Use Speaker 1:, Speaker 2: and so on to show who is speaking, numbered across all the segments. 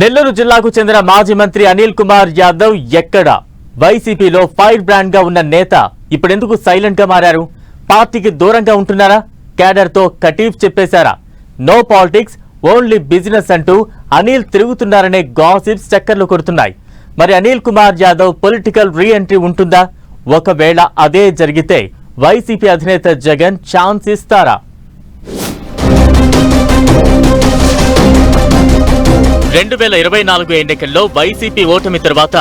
Speaker 1: నెల్లూరు జిల్లాకు చెందిన మాజీ మంత్రి అనిల్ కుమార్ యాదవ్ ఎక్కడ? వైసీపీలో ఫైర్ బ్రాండ్గా ఉన్న నేత ఇప్పుడెందుకు సైలెంట్గా మారారు? పార్టీకి దూరంగా ఉంటున్నారా? క్యాడర్తో కటీఫ్ చెప్పేశారా? నో పాలిటిక్స్ ఓన్లీ బిజినెస్ అంటూ అనిల్ తిరుగుతున్నారనే గాసిప్స్ చక్కర్లు కొడుతున్నాయి. మరి Anil Kumar Yadav political re entry ఉంటుందా? ఒకవేళ అదే జరిగితే వైసీపీ అధినేత జగన్ ఛాన్స్ ఇస్తారా? రెండు వేల ఇరవై నాలుగు ఎన్నికల్లో వైసీపీ ఓటమి తర్వాత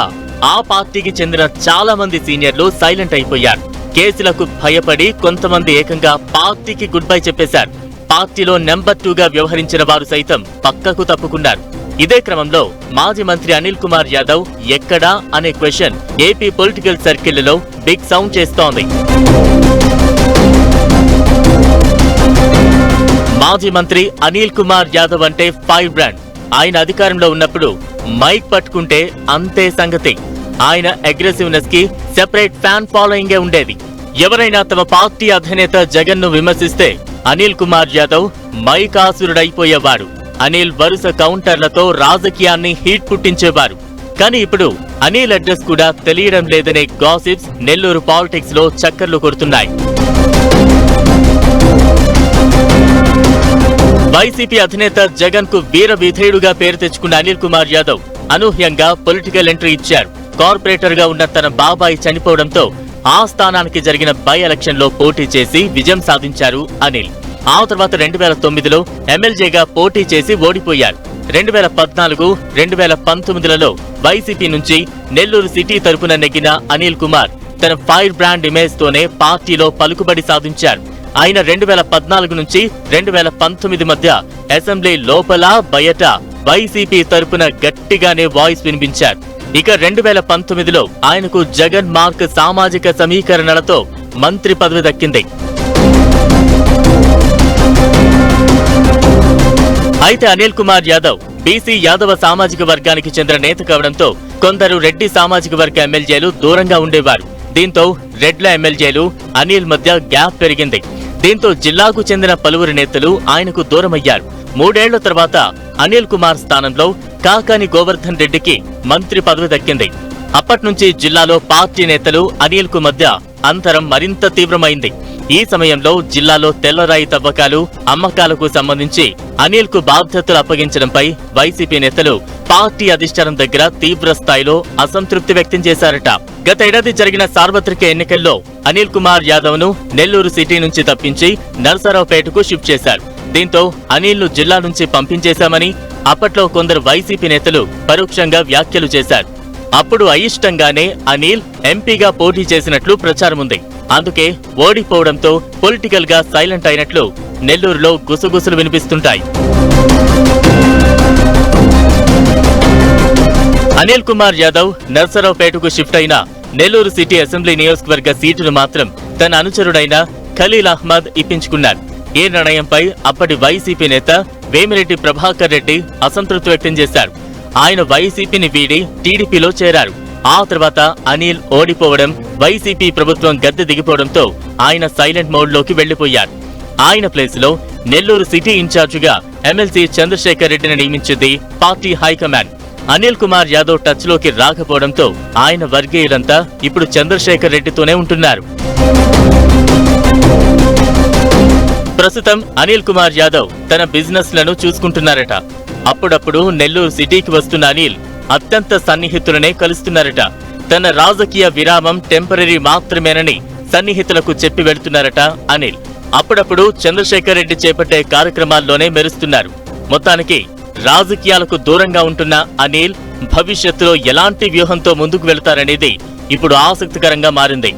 Speaker 1: ఆ పార్టీకి చెందిన చాలా మంది సీనియర్లు సైలెంట్ అయిపోయారు. కేసులకు భయపడి కొంతమంది ఏకంగా పార్టీకి గుడ్ బై చెప్పేశారు. పార్టీలో నెంబర్ టూగా వ్యవహరించిన వారు సైతం పక్కకు తప్పుకున్నారు. ఇదే క్రమంలో మాజీ మంత్రి అనిల్ కుమార్ యాదవ్ ఎక్కడా అనే క్వశ్చన్ ఏపీ పొలిటికల్ సర్కిళ్ళలో బిగ్ సౌండ్ చేస్తోంది. మాజీ మంత్రి అనిల్ కుమార్ యాదవ్ అంటే ఫైర్ బ్రాండ్. ఆయన అధికారంలో ఉన్నప్పుడు మైక్ పట్టుకుంటే అంతే సంగతి. ఆయన అగ్రెసివ్నెస్కి సెపరేట్ ఫ్యాన్ ఫాలోయింగే ఉండేది. ఎవరైనా తమ పార్టీ అధినేత జగన్ను విమర్శిస్తే అనిల్ కుమార్ యాదవ్ మైక్ ఆసురుడైపోయేవాడు. అనిల్ వరుస కౌంటర్లతో రాజకీయాన్ని హీట్ పుట్టించేవారు. కానీ ఇప్పుడు అనిల్ అడ్రస్ కూడా తెలియడం లేదనే గాసిప్స్ నెల్లూరు పాలిటిక్స్లో చక్కర్లు కొడుతున్నాయి. వైసీపీ అధినేత జగన్కు వీర విధేయుడుగా పేరు తెచ్చుకున్న అనిల్ కుమార్ యాదవ్ అనూహ్యంగా పొలిటికల్ ఎంట్రీ ఇచ్చారు. కార్పొరేటర్గా ఉన్న తన బాబాయి చనిపోవడంతో ఆ స్థానానికి జరిగిన బై ఎలక్షన్లో పోటీ చేసి విజయం సాధించారు అనిల్. ఆ తర్వాత రెండు వేల తొమ్మిదిలో ఎమ్మెల్యేగా పోటీ చేసి ఓడిపోయారు. రెండు వేల పద్నాలుగు రెండు వేల పంతొమ్మిదిలలో వైసీపీ నుంచి నెల్లూరు సిటీ తరపున నెగ్గిన అనిల్ కుమార్ తన ఫైర్ బ్రాండ్ ఇమేజ్ తోనే పార్టీలో పలుకుబడి సాధించారు. ఆయన రెండు వేల పద్నాలుగు నుంచి రెండు వేల పంతొమ్మిది మధ్య అసెంబ్లీ లోపల బయట వైసీపీ తరపున గట్టిగానే వాయిస్ వినిపించారు. ఇక రెండు వేల పంతొమ్మిదిలో ఆయనకు జగన్ మార్క్ సామాజిక సమీకరణలతో మంత్రి పదవి దక్కింది. అయితే అనిల్ కుమార్ యాదవ్ బీసీ యాదవ సామాజిక వర్గానికి చెందిన నేత కావడంతో కొందరు రెడ్డి సామాజిక వర్గ ఎమ్మెల్యేలు దూరంగా ఉండేవారు. దీంతో రెడ్ల ఎమ్మెల్యేలు అనిల్ మధ్య గ్యాప్ పెరిగింది. దీంతో జిల్లాకు చెందిన పలువురు నేతలు ఆయనకు దూరమయ్యారు. మూడేళ్ళ తర్వాత అనిల్ కుమార్ స్థానంలో కాకాని గోవర్ధన్ రెడ్డికి మంత్రి పదవి దక్కింది. అప్పట్నుంచి జిల్లాలో పార్టీ నేతలు అనిల్కు మధ్య అంతరం మరింత తీవ్రమైంది. ఈ సమయంలో జిల్లాలో తెల్లరాయి తవ్వకాలు అమ్మకాలకు సంబంధించి అనిల్కు బాధ్యతలు అప్పగించడంపై వైసీపీ నేతలు పార్టీ అధిష్టానం దగ్గర తీవ్ర స్థాయిలో అసంతృప్తి వ్యక్తం చేశారట. గత ఏడాది జరిగిన సార్వత్రిక ఎన్నికల్లో అనిల్ కుమార్ యాదవ్ను నెల్లూరు సిటీ నుంచి తప్పించి నరసరావుపేటకు షిఫ్ట్ చేశారు. దీంతో అనిల్ను జిల్లా నుంచి పంపించేశామని అప్పట్లో కొందరు వైసీపీ నేతలు పరోక్షంగా వ్యాఖ్యలు చేశారు. అప్పుడు అయిష్టంగానే అనిల్ ఎంపీగా పోటీ చేసినట్లు ప్రచారం ఉంది అందుకే ఓడిపోవడంతో పొలిటికల్గా సైలెంట్ అయినట్లు నెల్లూరులో గుసగుసలు వినిపిస్తుంటాయి. అనిల్ కుమార్ యాదవ్ నర్సరావుపేటకు షిఫ్ట్ అయిన నెల్లూరు సిటీ అసెంబ్లీ నియోజకవర్గ సీటును మాత్రం తన అనుచరుడైన ఖలీల్ అహ్మద్ ఇప్పించుకున్నారు. ఈ నిర్ణయంపై అప్పటి వైసీపీ నేత వేమిరెడ్డి ప్రభాకర్ రెడ్డి అసంతృప్తి వ్యక్తం చేశారు. ఆయన వైసీపీని వీడి టీడీపీలో చేరారు. ఆ తర్వాత అనిల్ ఓడిపోవడం వైసీపీ ప్రభుత్వం గద్దె దిగిపోవడంతో ఆయన సైలెంట్ మోడ్లోకి వెళ్ళిపోయారు ఆయన ప్లేస్లో నెల్లూరు సిటీ ఇన్ఛార్జిగా ఎమ్మెల్సీ చంద్రశేఖర్ రెడ్డిని నియమించింది party high command. Anil Kumar Yadav టచ్లోకి రాకపోవడంతో ఆయన వర్గీయులంతా ఇప్పుడు చంద్రశేఖర్ రెడ్డితోనే ఉంటున్నారు. ప్రస్తుతం అనిల్ కుమార్ యాదవ్ తన బిజినెస్లను చూసుకుంటున్నారట. అప్పుడప్పుడు నెల్లూరు సిటీకి వస్తున్న అనిల్ అత్యంత సన్నిహితులనే కలుస్తున్నారట. తన రాజకీయ విరామం టెంపరీ మాత్రమేనని సన్నిహితులకు చెప్పి వెళ్తున్నారట అనిల్. అప్పుడప్పుడు చంద్రశేఖర్ రెడ్డి చేపట్టే కార్యక్రమాల్లోనే మెరుస్తున్నారు. మొత్తానికి రాజకీయాలకు దూరంగా ఉంటున్న అనిల్ భవిష్యత్తులో ఎలాంటి వ్యూహంతో ముందుకు వెళతారనేది ఇప్పుడు ఆసక్తికరంగా మారింది.